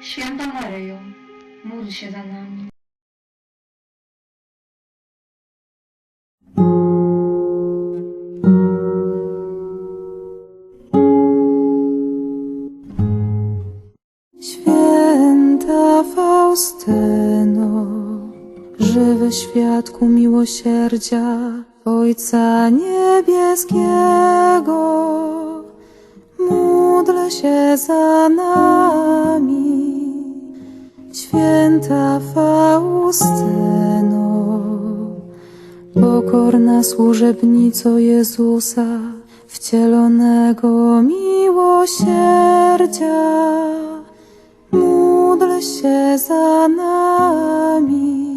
Święta Maryjo, módl się za nami. Faustyno, żywy świadku miłosierdzia Ojca Niebieskiego, módl się za nami. Święta Faustyno, pokorna służebnico Jezusa, wcielonego miłosierdzia. Módl się za nami,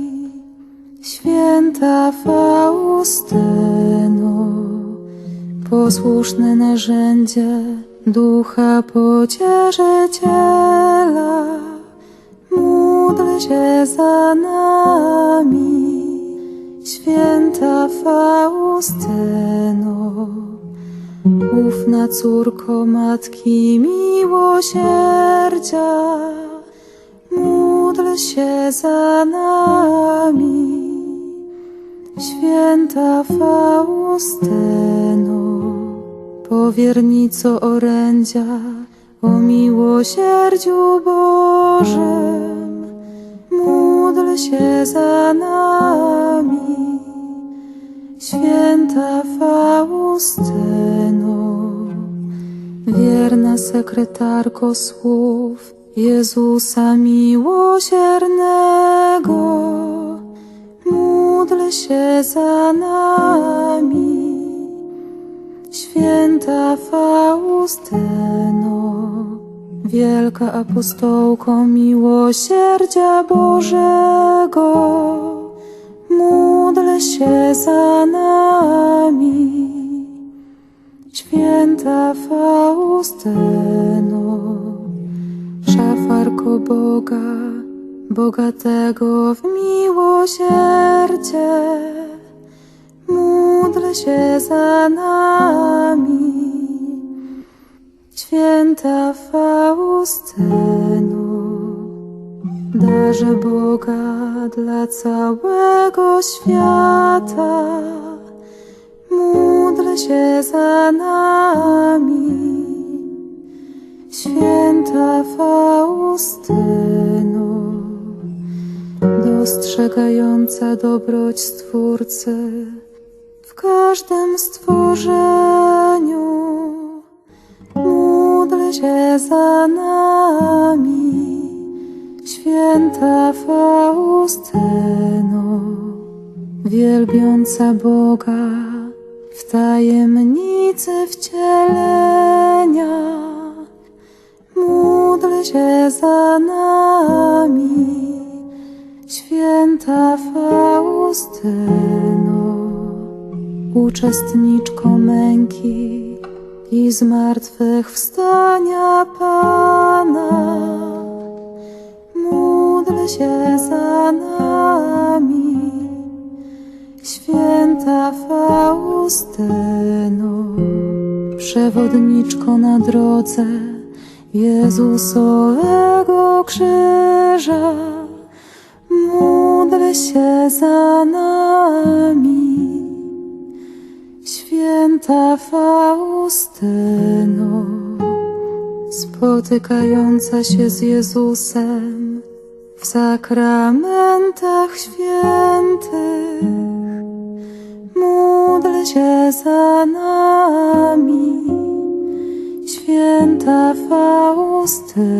święta Faustyno, posłuszne narzędzie Ducha Pocieszyciela. Się za nami, święta Faustyno, ufna córko Matki Miłosierdzia, módl się za nami. Święta Faustyno, powiernico orędzia o miłosierdziu Bożym, módl się za nami. Święta Faustyno, wierna sekretarko słów Jezusa miłosiernego, módl się za nami. Święta Faustyno, wielka apostołko miłosierdzia Bożego, módl się za nami. Święta Faustyno, szafarko Boga, bogatego w miłosierdzie, módl się za nami. Święta Faustyno, darze Boga dla całego świata, módl się za nami. Święta Faustyno, dostrzegająca dobroć Stwórcy w każdym stworzeniu, się za nami. Święta Faustyno, wielbiąca Boga w tajemnicy wcielenia, módl się za nami. Święta Faustyno, uczestniczko męki i zmartwychwstania Pana, módl się za nami. Święta Faustyno, przewodniczko na drodze Jezusowego krzyża, módl się za nami. Święta Faustyno, spotykająca się z Jezusem w sakramentach świętych, módl się za nami. Święta Faustyno,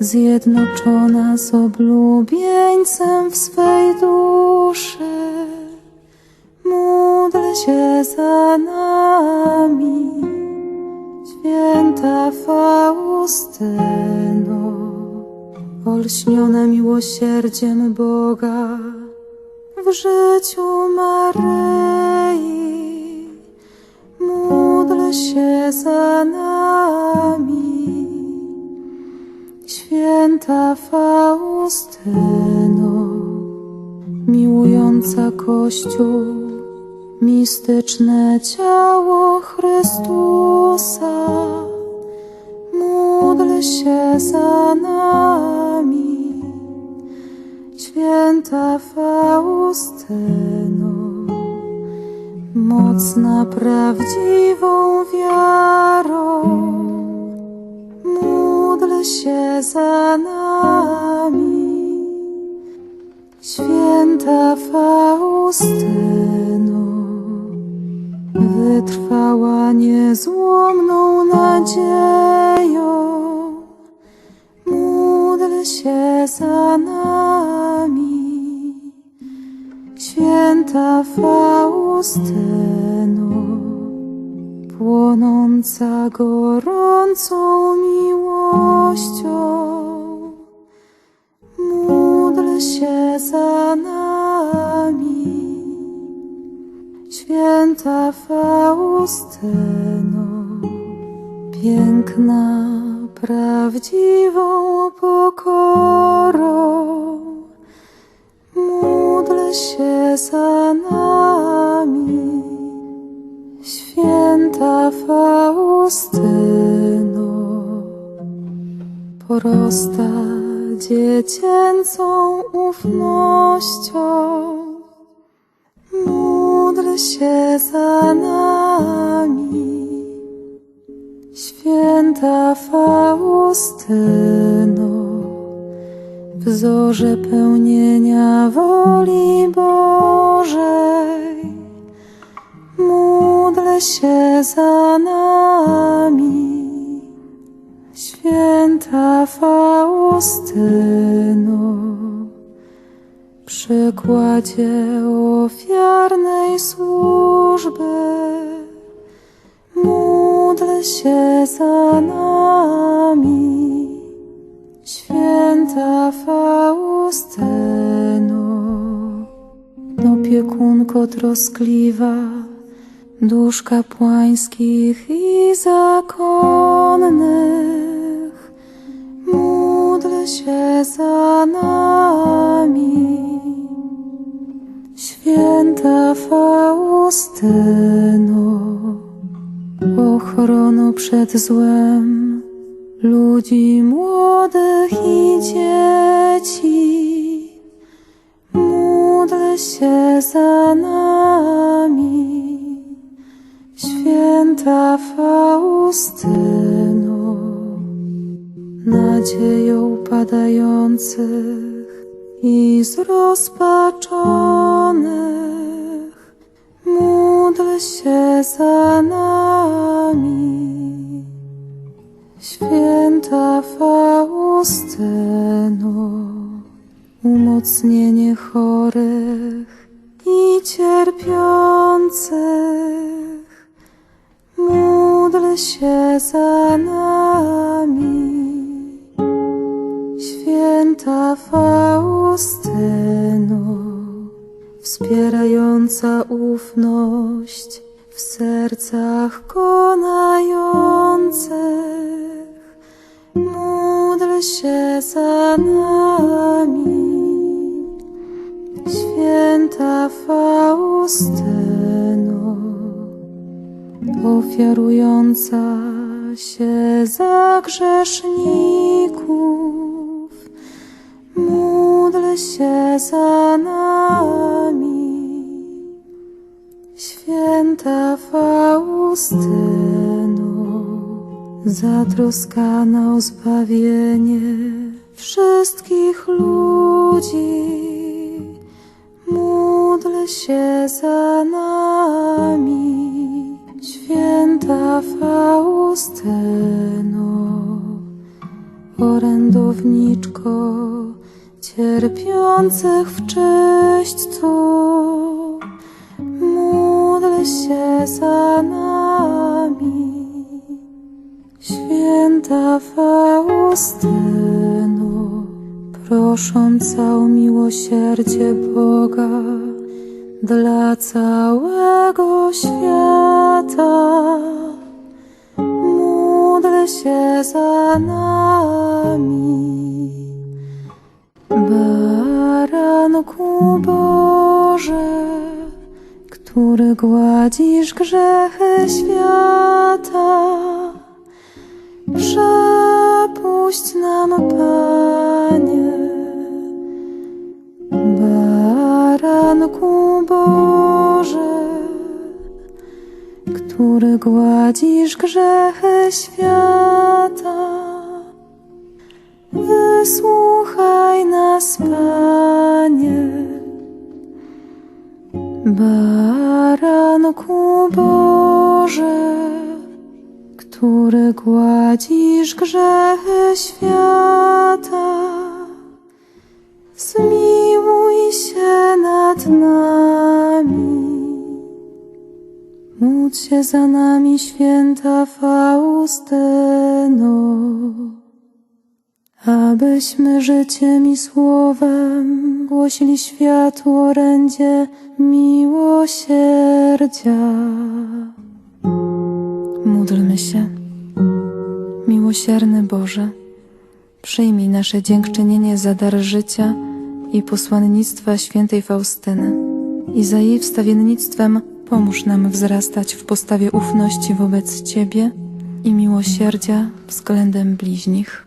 zjednoczona z oblubieńcem w swej duszy, módl się za nami. Święta Faustyno, olśnione miłosierdziem Boga w życiu Maryi. Módl się za nami, święta Faustyno, miłująca Kościół, mistyczne ciało Chrystusa. Módl się za nami, święta Faustyno, mocna prawdziwą wiarą. Módl się za nami, święta Faustyno, wytrwała niezłomną nadzieją. Za nami, święta Faustyno, płonąca gorącą miłością. Módl się za nami, święta Faustyno, piękna, prawdziwą pokorą. Módl się za nami, święta Faustyno, porasta dziecięcą ufnością. Módl się za nami, święta Faustyno, wzorze pełnienia woli Bożej. Módl się za nami, święta Faustyno, przykładzie ofiarnej służby. Módl się za nami, święta Faustyno, opiekunko troskliwa dusz kapłańskich i zakonnych. Módl się za nami, święta Faustyno, ochrono przed złem ludzi młodych i dzieci. Módl się za nami, święta Faustyno, nadzieją padających i zrozpaczonych. Módl się za nami, święta Faustyno, umocnienie chorych i cierpiących. Módl się za nami, święta Faustyno, wspierająca ufność w sercach konających. Módl się za nami, święta Faustyno, ofiarująca się za grzeszników. Módl się za nami, święta Faustyno, zatroskana o zbawienie wszystkich ludzi. Módl się za nami, święta Faustyno, orędowniczko cierpiących w czyśćcu. Módl się za nami, święta Faustyno, prosząca o miłosierdzie Boga dla całego świata. Módl się za nami. Baranku Boże, który gładzisz grzechy świata, przepuść nam, Panie. Baranku Boże, który gładzisz grzechy świata, wysłuchaj nas, Panie. Baranku Boże, który gładzisz grzechy świata, zmiłuj się nad nami. Módl się za nami, święta Faustyno, abyśmy życiem i słowem głosili światu orędzie miłosierdzia. Módlmy się. Miłosierny Boże, przyjmij nasze dziękczynienie za dar życia i posłannictwa świętej Faustyny i za jej wstawiennictwem pomóż nam wzrastać w postawie ufności wobec Ciebie i miłosierdzia względem bliźnich.